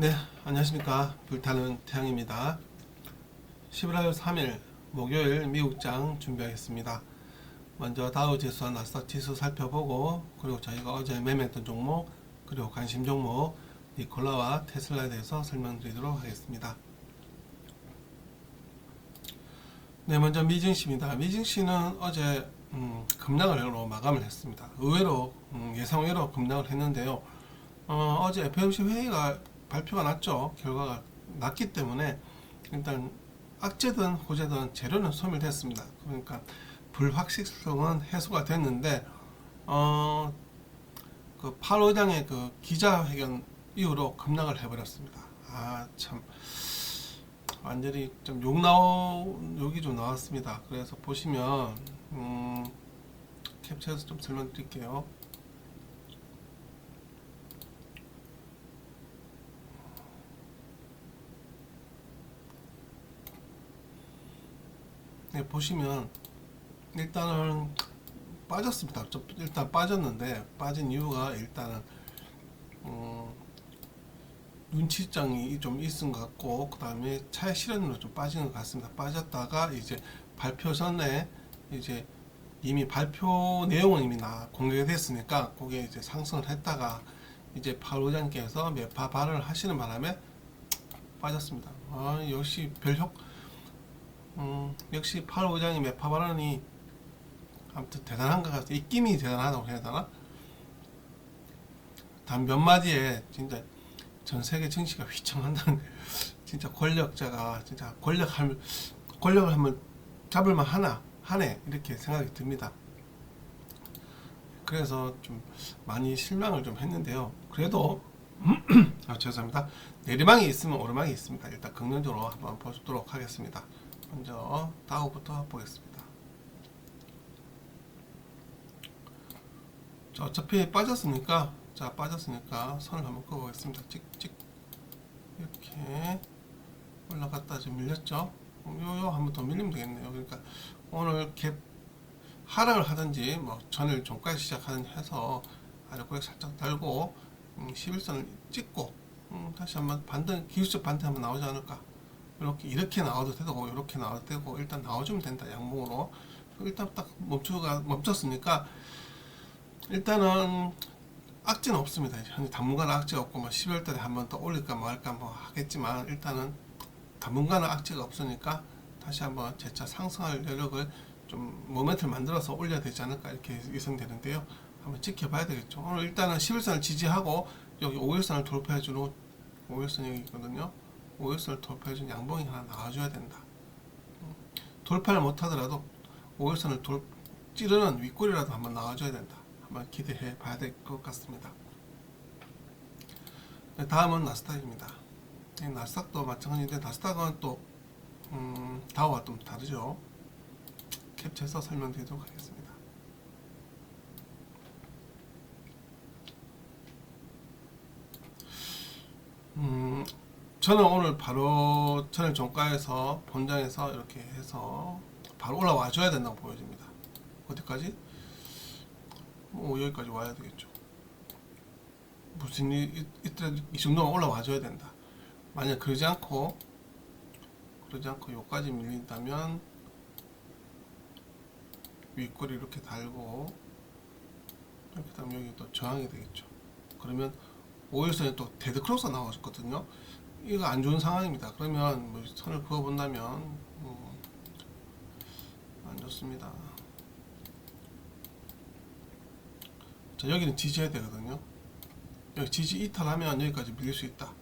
네, 안녕하십니까. 불타는 태양입니다. 11월 3일 목요일 미국장 준비하겠습니다. 먼저 다우 지수와 나스닥 지수 살펴보고 그리고 저희가 어제 매매했던 종목 그리고 관심 종목 니콜라와 테슬라에 대해서 설명드리도록 하겠습니다. 네, 먼저 미증시입니다. 미증시는 어제 음, 급락으로 마감을 했습니다. 의외로 음, 예상 외로 급락을 했는데요. 어, 어제 FOMC 회의가 발표가 났죠. 결과가 났기 때문에 일단 악재든 호재든 재료는 소멸됐습니다. 그러니까 불확실성은 해소가 됐는데 어, 그 8호장의 그 기자회견 이후로 급락을 해버렸습니다. 아 참 완전히 좀 욕 나오 욕이 좀 나왔습니다. 그래서 보시면 음, 캡처해서 좀 설명드릴게요. 네, 보시면 일단은 빠졌습니다. 좀 일단 빠졌는데 빠진 이유가 일단은 음, 눈치장이 좀 있은 것 같고 그 다음에 차의 실현으로 좀 빠진 것 같습니다. 빠졌다가 이제 발표 전에 이제 이미 발표 내용은 이미 나 공개가 됐으니까 그게 이제 상승을 했다가 이제 파로장께서 매파 발언을 하시는 바람에 빠졌습니다. 아 역시 별효 음, 역시 8 5장의 매파 발언이 아무튼 대단한 것 같아요. 입김이 대단하다고 해야 되나? 단 몇 마디에 진짜 전 세계 증시가 휘청한다는 진짜 권력자가 진짜 권력할 권력을 한번 잡을만 하나 하네 이렇게 생각이 듭니다. 그래서 좀 많이 실망을 좀 했는데요. 그래도 아, 죄송합니다. 내리막이 있으면 오르막이 있습니다. 일단 긍정적으로 한번 보도록 하겠습니다. 먼저 다우부터 보겠습니다. 자, 어차피 빠졌으니까 자 빠졌으니까 선을 한번 그어보겠습니다. 찍찍 이렇게 올라갔다 지금 밀렸죠. 요요 한번 더 밀리면 되겠네요. 그러니까 오늘 갭 하락을 하든지 뭐 전일 종가에 시작하는 해서 아래고액 살짝 달고 음, 11선을 찍고 음, 다시 한번 반등 기술적 반등 한번 나오지 않을까 이렇게 이렇게 나와도 되고 이렇게 나와도 되고 일단 나와주면 된다 양봉으로. 일단 딱 멈추가 멈췄으니까 일단은 악재는 없습니다. 현재 당분간은 악재가 없고 뭐 12월 달에 한 번 더 올릴까 말까 뭐 하겠지만 일단은 당분간은 악재가 없으니까 다시 한번 재차 상승할 여력을 좀 모멘트를 만들어서 올려야 되지 않을까 이렇게 예상되는데요. 한번 지켜봐야 되겠죠. 오늘 일단은 11선을 지지하고 여기 5일선을 돌파해주는 5일선 여기 있거든요 5일선을 돌파해준 양봉이 하나 나와줘야 된다. 음, 돌파를 못하더라도 5일선을 돌, 찌르는 윗골이라도 한번 나와줘야 된다. 한번 기대해 봐야 될 것 같습니다. 네, 다음은 나스닥입니다. 이 나스닥도 마찬가지인데 나스닥은 또 음, 다우와 좀 다르죠. 캡처해서 설명드리도록 하겠습니다. 음, 저는 오늘 바로 저는 종가에서 본장에서 이렇게 해서 바로 올라와 줘야 된다고 보여집니다. 어디까지? 뭐 여기까지 와야 되겠죠. 무슨 일 있더라도 이 정도만 올라와 줘야 된다. 만약 그러지 않고 그러지 않고 여기까지 밀린다면 윗골이 이렇게 달고 이렇게 되면 여기 또 저항이 되겠죠. 그러면 5일선에 또 데드크로스 나왔거든요. 이거 안 좋은 상황입니다. 그러면 뭐 선을 그어 본다면 음, 안 좋습니다. 자 여기는 지지해야 되거든요. 여기 지지 이탈하면 여기까지 밀릴 수 있다.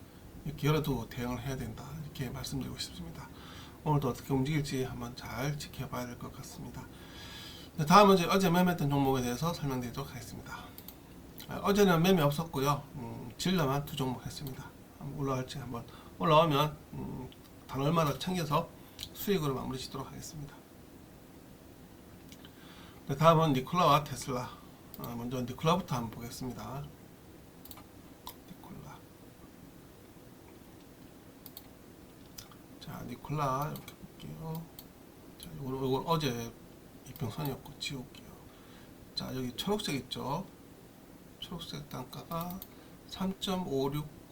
이렇게 열어두고 대응을 해야 된다. 이렇게 말씀드리고 싶습니다. 오늘도 어떻게 움직일지 한번 잘 지켜봐야 될 것 같습니다. 네, 다음은 이제 어제 매매했던 종목에 대해서 설명드리도록 하겠습니다. 아, 어제는 매매 없었고요. 음, 질러만 두 종목 했습니다. 올라갈지 한번 올라오면 음, 단월마다 챙겨서 수익으로 마무리 짓도록 하겠습니다. 네, 다음은 니콜라와 테슬라. 아, 먼저 니콜라부터 한번 보겠습니다. 니콜라. 자, 니콜라 이렇게 볼게요. 자, 요거, 요거 어제 이평선이었고 지울게요. 자, 여기 초록색 있죠? 초록색 단가가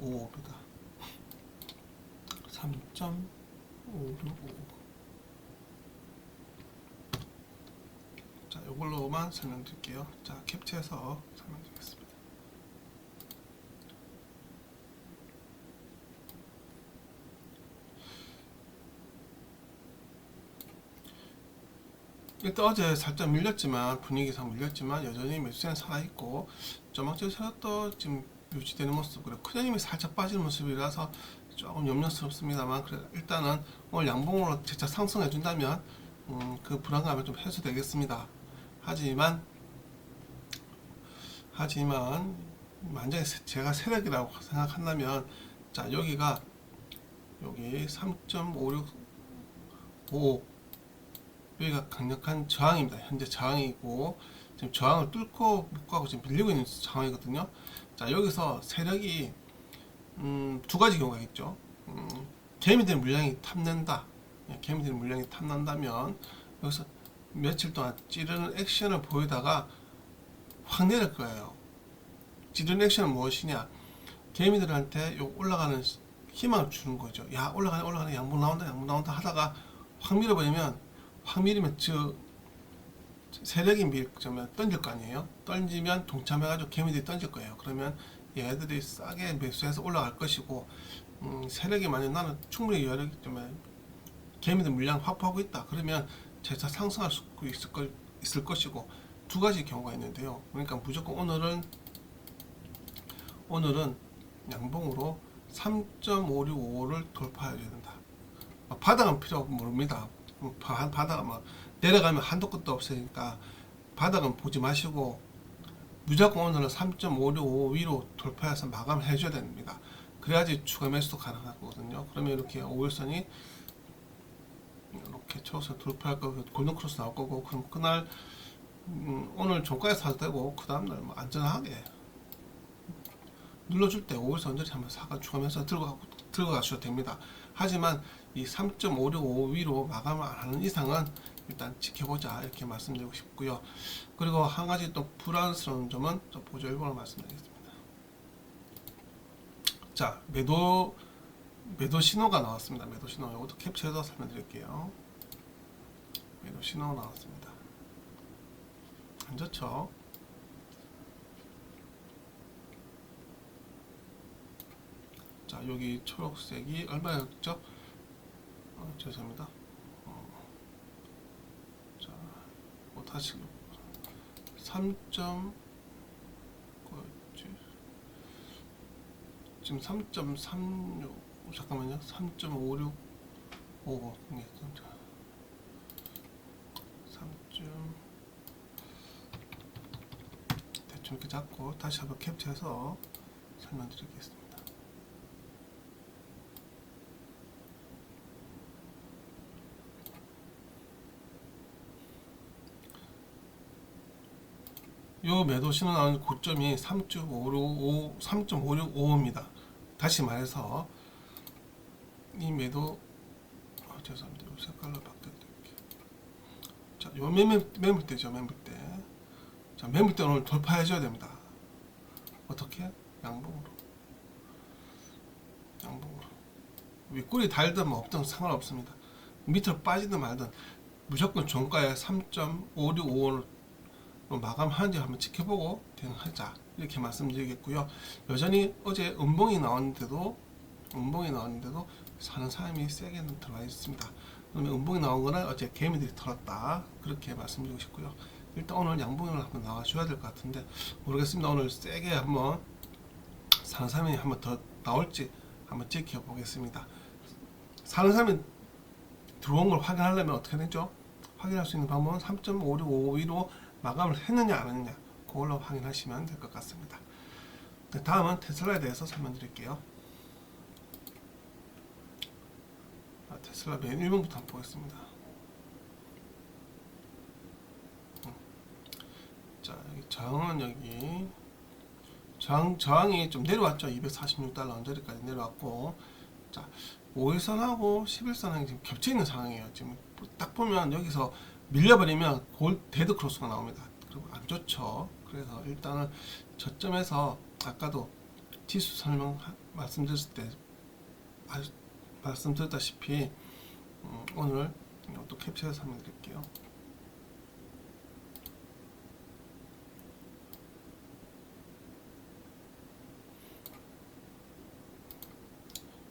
3.55그다 3.565 자 이걸로만 설명드릴게요. 자 캡처해서 설명드리겠습니다. 일단 어제 살짝 밀렸지만 분위기상 밀렸지만 여전히 매수세는 살아있고 전망치에서 또 지금 유지되는 모습 그리고 큰형님이 살짝 빠지는 모습이라서 조금 염려스럽습니다만 그래 일단은 오늘 양봉으로 재차 상승해 준다면 음, 그 불안감이 좀 해소되겠습니다. 하지만 하지만 만약에 세- 제가 세력이라고 생각한다면 자 여기가 여기 3.5655 여기가 강력한 저항입니다. 현재 저항이고 지금 저항을 뚫고 못 가고 지금 밀리고 있는 상황이거든요. 자 여기서 세력이 음, 두 가지 경우가 있죠. 음, 개미들 물량이 탐낸다. 예, 개미들 물량이 탐난다면 여기서 며칠 동안 찌르는 액션을 보이다가 확 내릴 거예요. 찌르는 액션은 무엇이냐? 개미들한테 요 올라가는 희망을 주는 거죠. 야 올라가네 올라가네 양봉 나온다 양봉 나온다 하다가 확 밀어버리면 확 밀으면 저 세력이 밀 그러면 던질 거 아니에요. 던지면 동참해가지고 개미들이 던질 거예요. 그러면 얘들이 싸게 매수해서 올라갈 것이고 음, 세력이 만약 나는 충분히 여력이 때문에 개미들 물량 확보하고 있다. 그러면 재차 상승할 수 있을, 거, 있을 것이고 두 가지 경우가 있는데요. 그러니까 무조건 오늘은 오늘은 양봉으로 3.565를 돌파해야 된다. 아, 바닥은 필요 모릅니다. 뭐 바- 바닥 막 내려가면 한도 끝도 없으니까 바닥은 보지 마시고 무조건 오늘은 3.565 위로 돌파해서 마감해 줘야 됩니다. 그래야지 추가 매수도 가능하거든요. 그러면 이렇게 5일선이 이렇게 초선 돌파할 거고 골든 크로스 나올 거고 그럼 그날 음, 오늘 종가에 사도 되고 그 다음날 뭐 안전하게 눌러줄 때 5일선 언저리 한번 사가 추가 매수 들고 가, 들고 가셔도 됩니다. 하지만 이 3.565 위로 마감을 안 하는 이상은 일단 지켜보자 이렇게 말씀드리고 싶고요. 그리고 한 가지 또 불안스러운 점은 또 보조 일본어 말씀드리겠습니다. 자 매도 매도 신호가 나왔습니다. 매도 신호 이것도 캡처해서 설명드릴게요. 매도 신호가 나왔습니다. 안 좋죠? 자 여기 초록색이 얼마였죠? 어, 죄송합니다. 어, 자, 뭐 다시 3. 뭐였지? 지금 3.36 잠깐만요. 3.56 5 이게 3. 대충 이렇게 잡고 다시 한번 캡처해서 설명드리겠습니다. 요 매도 신호 나오는 고점이 3.565 3.565입니다. 다시 말해서 이 매도 아, 죄송합니다. 요 색깔로 바꿔드릴게요. 자, 요 매물 매물대죠, 매물대. 자, 매물대 오늘 돌파해줘야 됩니다. 어떻게? 양봉으로. 양봉으로. 윗골이 달든 뭐 없든 상관없습니다. 밑으로 빠지든 말든 무조건 종가에 3.5655를 뭐 마감하는지 한번 지켜보고 대응하자 이렇게 말씀드리겠고요. 여전히 어제 음봉이 나왔는데도 음봉이 나왔는데도 사는 사람이 세게 들어와 있습니다. 그러면 음봉이 나온 거는 어제 개미들이 털었다 그렇게 말씀드리고 싶고요. 일단 오늘 양봉을 한번 나와줘야 될 것 같은데 모르겠습니다. 오늘 세게 한번 사는 사람이 한번 더 나올지 한번 지켜보겠습니다. 사는 사람이 들어온 걸 확인하려면 어떻게 되죠? 확인할 수 있는 방법은 3.5652로 마감을 했느냐 안 했느냐 그걸로 확인하시면 될 것 같습니다. 네, 다음은 테슬라에 대해서 설명드릴게요. 아, 테슬라 맨 1번부터 한번 보겠습니다. 음. 자, 여기 저항은 여기 저항, 저항이 좀 내려왔죠. 246달러 언저리까지 내려왔고 자, 5일선하고 11선하고 지금 겹쳐 있는 상황이에요. 지금 딱 보면 여기서 밀려버리면 골 데드 크로스가 나옵니다. 그리고 안 좋죠. 그래서 일단은 저점에서 아까도 지수 설명 하- 말씀드렸을 때 말씀드렸다시피 음, 오늘 또 캡처해서 설명 드릴게요.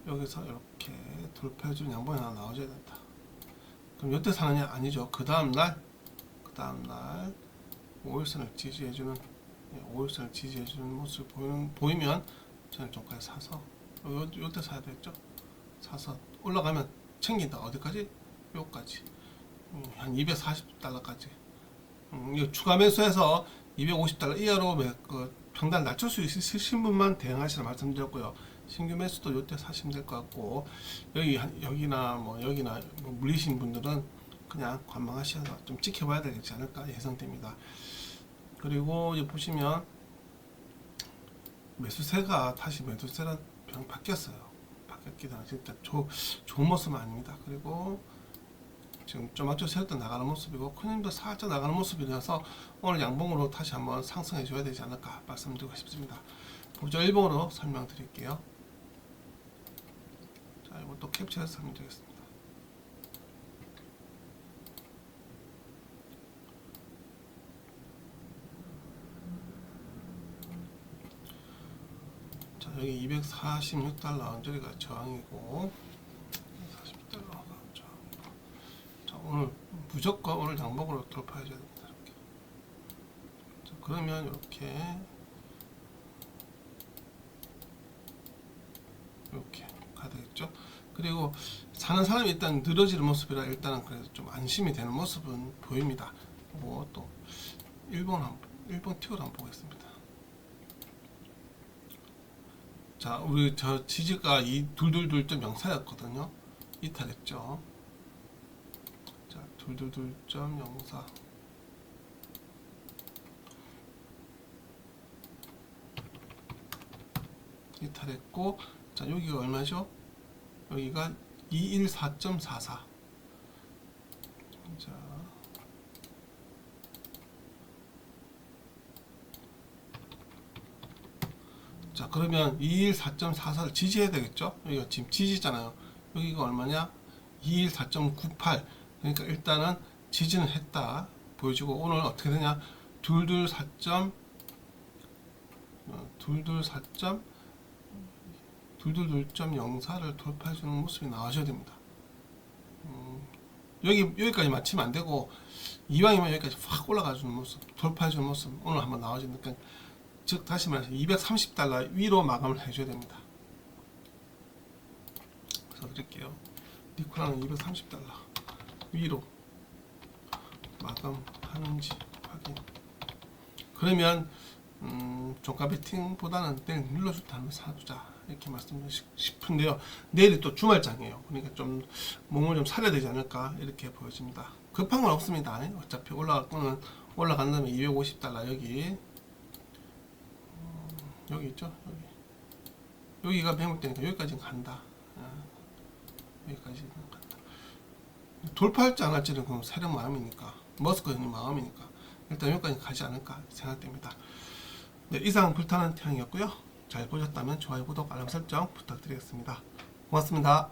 여기서 이렇게 돌파해준 양봉이 하나 나와줘야 된다. 그럼 이때 사느냐? 아니죠. 그 다음날, 그 다음날 5일선을 지지해주는, 예, 5일선을 지지해주는 모습을 보이는, 보이면 저는 좀까지 사서, 요, 요때 사야 되겠죠? 사서 올라가면 챙긴다. 어디까지? 요까지. 음, 한 240달러까지. 음, 추가 매수해서 250달러 이하로 매, 그 평단 낮출 수 있으신 분만 대응하시라 말씀드렸고요. 신규 매수도 요때 사시면 될 것 같고 여기 한- 여기나 뭐 여기나 뭐 물리신 분들은 그냥 관망하셔서 좀 지켜봐야 되지 않을까 예상됩니다. 그리고 이제 보시면 매수세가 다시 매수세로 병 바뀌었어요. 바뀌었기 때문에 진짜 조, 좋은 모습은 아닙니다. 그리고 지금 쪼마쪼 세웠던 나가는 모습이고 큰힘도 살짝 나가는 모습이라서 오늘 양봉으로 다시 한번 상승해 줘야 되지 않을까 말씀드리고 싶습니다. 보조 일봉으로 설명드릴게요. 또 캡처해서 설명드리겠습니다. 자, 여기 246달러 저기가 저항이고 40달러가 저항이고 자, 오늘 무조건 오늘 양봉으로 돌파해줘야 됩니다. 이렇게. 자, 그러면 이렇게 가야 되겠죠. 그리고 사는 사람이 일단 늘어지는 모습이라 일단은 그래도 좀 안심이 되는 모습은 보입니다. 그리고 또 일본 한 일본 튀어를 한번 보겠습니다. 자, 우리 저 지지가 이 둘둘둘.04였거든요. 이탈했죠. 자, 둘둘둘.04 이탈했고 자 여기가 얼마죠? 여기가 214.44 자, 자 그러면 214.44를 지지해야 되겠죠? 여기가 지금 지지잖아요 여기가 얼마냐? 214.98 그러니까 일단은 지지는 했다 보여주고 오늘 어떻게 되냐? 둘둘 4. 어, 둘둘 4. 둘 둘둘.04를 돌파해주는 모습이 나와줘야 됩니다. 음, 여기 여기까지 맞추면 안 되고 이왕이면 여기까지 확 올라가주는 모습, 돌파해주는 모습 오늘 한번 나와주니까 그러니까 즉 다시 말해서 230달러 위로 마감을 해줘야 됩니다. 그래서 드릴게요. 니코라는 230달러 위로 마감하는지 확인. 그러면 음, 종가 베팅보다는 때 한번 사두자 이렇게 말씀드리고 싶- 싶은데요. 내일이 또 주말장이에요. 그러니까 좀 몸을 좀 사려야 되지 않을까 이렇게 보여집니다. 급한 건 없습니다. 어차피 올라갈 거는 올라간 다음에 250달러 여기 음, 여기 있죠. 여기 여기가 매물대니까 여기까지는 간다. 아, 여기까지는 간다. 돌파할지 안 할지는 그럼 세력 마음이니까 머스크 형님 마음이니까 일단 여기까지 가지 않을까 생각됩니다. 네, 이상 불타는 태양이었고요. 잘 보셨다면 좋아요, 구독, 알람 설정 부탁드리겠습니다. 고맙습니다.